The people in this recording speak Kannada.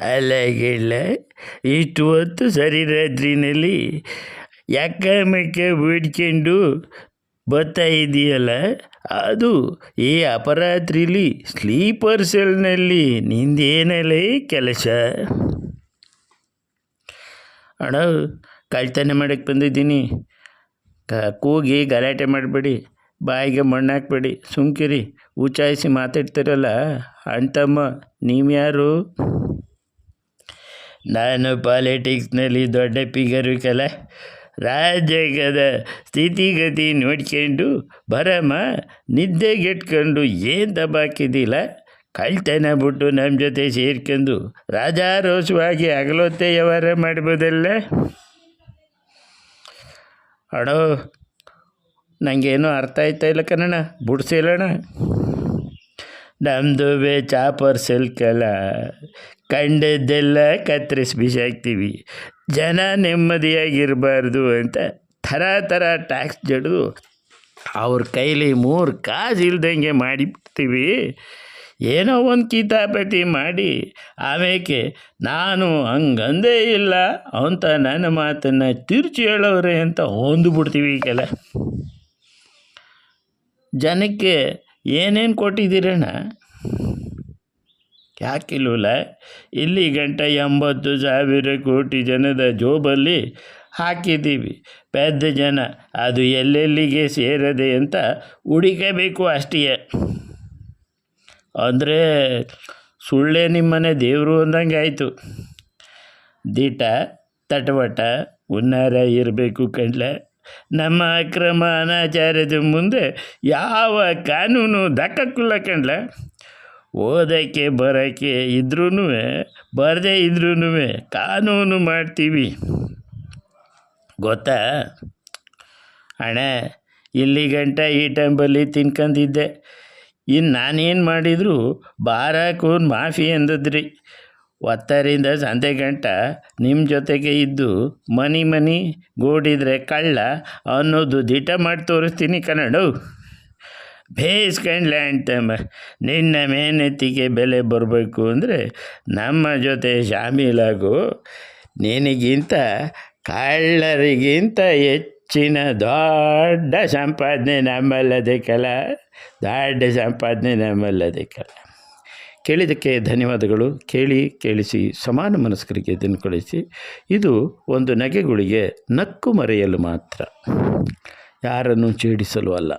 ಅಲ್ಲಗಿಲ್ಲ ಇಷ್ಟು ಹೊತ್ತು ಸರಿ ರಾತ್ರಿನಲ್ಲಿ ಯಾಕೆ ಬಿಡ್ಕೊಂಡು ಬರ್ತಾ ಇದೆಯಲ್ಲ? ಅದು ಈ ಅಪರಾತ್ರಿಲಿ ಸ್ಲೀಪರ್ ಸೆಲ್ನಲ್ಲಿ ನಿಂದೇನಲೇ ಕೆಲಸ? ಅಣ್ಣ, ಕಳ್ತನ ಮಾಡಕ್ಕೆ ಬಂದಿದ್ದೀನಿ. ಕೂಗಿ ಗಲಾಟೆ ಮಾಡಬೇಡಿ. ಬಾಯಿಗೆ ಮಣ್ಣು ಹಾಕ್ಬೇಡಿ. ಸುಮ್ಕಿರಿ. ಉಚ್ಚಾಯಿಸಿ ಮಾತಾಡ್ತಿರಲ್ಲ. ಅಣ್ತಮ್ಮ ನೀವು ಯಾರು ನಾನು ಪಾಲಿಟಿಕ್ಸ್ನಲ್ಲಿ ದೊಡ್ಡ ಫಿಗರು ಕಲ. ರಾಜ್ಯದ ಸ್ಥಿತಿಗತಿ ನೋಡ್ಕೊಂಡು ಬರಮ್ಮ ನಿದ್ದೆಗೆಟ್ಕೊಂಡು ಏನು ದಬಾಕಿದ್ದಿಲ್ಲ ಕಳ್ತನ ಬಿಟ್ಟು ನಮ್ಮ ಜೊತೆ ಸೇರ್ಕೊಂಡು ರಾಜಾರೋಷವಾಗಿ ಅಗಲೊತ್ತೆ ವ್ಯವಹಾರ ಮಾಡ್ಬೋದಲ್ಲ. ಅಡೋ ನನಗೇನು ಅರ್ಥ ಆಯ್ತಾ ಇಲ್ಲ ಕಣಣ್ಣ ಬಿಡ್ಸಿಲ್ಲಣ್ಣ ನಮ್ಮದು ಬೇ ಚಾಪರ್ ಸಿಲ್ಕಲ್ಲ ಕಂಡದ್ದೆಲ್ಲ ಕತ್ತರಿಸಿ ಬಿಸಾಕ್ತೀವಿ ಜನ ನೆಮ್ಮದಿಯಾಗಿರಬಾರ್ದು ಅಂತ ಥರ ಥರ ಟ್ಯಾಕ್ಸ್ ಜಡಿದು ಅವ್ರ ಕೈಲಿ ಮೂರು ಕಾಸು ಇಲ್ದಂಗೆ ಮಾಡಿಬಿಡ್ತೀವಿ. ಏನೋ ಒಂದು ಕಿತಾಪತಿ ಮಾಡಿ ಆಮೇಲೆ ನಾನು ಹಂಗಂದೇ ಇಲ್ಲ ಅಂತ ನನ್ನ ಮಾತನ್ನು ತಿರುಚಿ ಹೇಳೋರೆ ಅಂತ ಹೊಂದ್ಬಿಡ್ತೀವಿ ಕೆಲ. ಜನಕ್ಕೆ ಏನೇನು ಕೊಟ್ಟಿದ್ದೀರಣ್ಣ ಯಾಕಿಲ್ಲ ಇಲ್ಲಿ ಗಂಟ ಎಂಬತ್ತು ಸಾವಿರ ಕೋಟಿ ಜನದ ಜೋಬಲ್ಲಿ ಹಾಕಿದ್ದೀವಿ. ಪೆದ್ದ ಜನ, ಅದು ಎಲ್ಲೆಲ್ಲಿಗೆ ಸೇರದೆ ಅಂತ ಹುಡುಕಬೇಕು ಅಷ್ಟೇ. ಅಂದರೆ ಸುಳ್ಳೇ ನಿಮ್ಮನೆ ದೇವರು ಅಂದಂಗೆ ಆಯಿತು. ದಿಟ ತಟವಟ ಉನ್ನಾರ ಇರಬೇಕು ಕಣ್ಲ. ನಮ್ಮ ಅಕ್ರಮ ಅನಾಚಾರದ ಮುಂದೆ ಯಾವ ಕಾನೂನು ದಕ್ಕಕ್ಕಿಲ್ಲ ಕಂಡ್ಲ ಓದೋಕ್ಕೆ ಬರೋಕ್ಕೆ ಇದ್ರೂ ಬರದೇ ಇದ್ರೂ ಕಾನೂನು ಮಾಡ್ತೀವಿ. ಗೊತ್ತಾ? ಅಣ್ಣ, ಇಲ್ಲಿ ಗಂಟ ಈ ಟೈಂಬಲ್ಲಿ ತಿನ್ಕೊಂಡಿದ್ದೆ ಇನ್ನು ನಾನೇನು ಮಾಡಿದ್ರು ಬಾರಾಕೂನ್ ಮಾಫಿ ಅಂದದ್ರಿ. ಒತ್ತರಿಂದ ಸಂತೆ ಗಂಟ ನಿಮ್ಮ ಜೊತೆಗೆ ಇದ್ದು ಮನಿ ಮನಿ ಗೂಡಿದರೆ ಕಳ್ಳ ಅನ್ನೋದು ದಿಟ ಮಾಡಿ ತೋರಿಸ್ತೀನಿ ಕನ್ನಡ. ಬೇಯಿಸ್ಕೊಂಡ್ಲೆ ಅಂತಮ್ಮ ನಿನ್ನ ಮೇನೆತ್ತಿಗೆ ಬೆಲೆ ಬರಬೇಕು ಅಂದರೆ ನಮ್ಮ ಜೊತೆ ಶಾಮೀಲಾಗು ನಿನಗಿಂತ ಕಳ್ಳರಿಗಿಂತ ಹೆಚ್ಚಿನ ದೊಡ್ಡ ಸಂಪಾದನೆ ನಮ್ಮಲ್ಲದೆ ಕಲ. ದೊಡ್ಡ ಸಂಪಾದನೆ ನಮ್ಮಲ್ಲದೆ ಕಲ. ಕೇಳಿದ್ದಕ್ಕೆ ಧನ್ಯವಾದಗಳು. ಕೇಳಿ, ಕೇಳಿಸಿ, ಸಮಾನ ಮನಸ್ಕರಿಗೆ ಇದನ್ನು ಕಳಿಸಿ. ಇದು ಒಂದು ನಗೆಗಳಿಗೆ ನಕ್ಕು ಮರೆಯಲು ಮಾತ್ರ. ಯಾರನ್ನು ಛೇಡಿಸಲು ಅಲ್ಲ.